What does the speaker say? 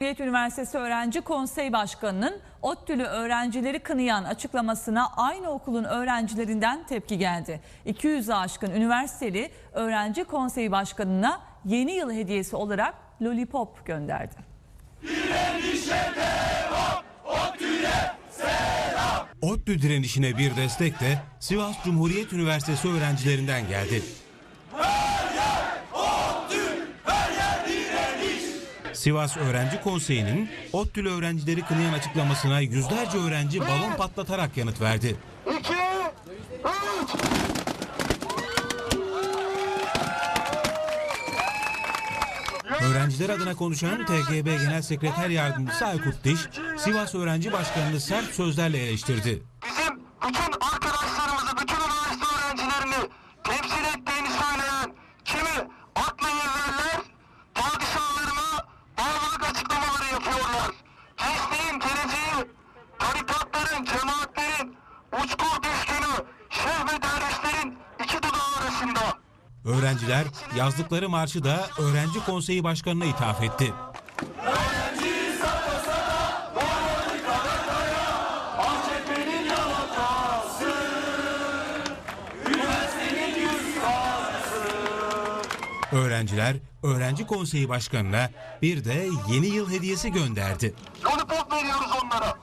Cumhuriyet Üniversitesi Öğrenci Konsey Başkanı'nın ODTÜ'lü öğrencileri kınayan açıklamasına aynı okulun öğrencilerinden tepki geldi. 200'ü aşkın üniversiteli Öğrenci Konseyi Başkanı'na yeni yıl hediyesi olarak lollipop gönderdi. ODTÜ direnişine bir destek de Sivas Cumhuriyet Üniversitesi öğrencilerinden geldi. Sivas Öğrenci Konseyi'nin ODTÜ'lü öğrencileri kınayan açıklamasına yüzlerce öğrenci balon patlatarak yanıt verdi. İki, üç. Öğrenciler adına konuşan TGB Genel Sekreter Yardımcısı Aykut Diş, Sivas Öğrenci Başkanı'nı sert sözlerle eleştirdi. Bizim bütün arkadaşlarımızı, Öğrenciler yazdıkları marşı da Öğrenci Konseyi Başkanı'na ithaf etti. Öğrenciler Öğrenci Konseyi Başkanı'na bir de yeni yıl hediyesi gönderdi. Lollipop veriyoruz onlara.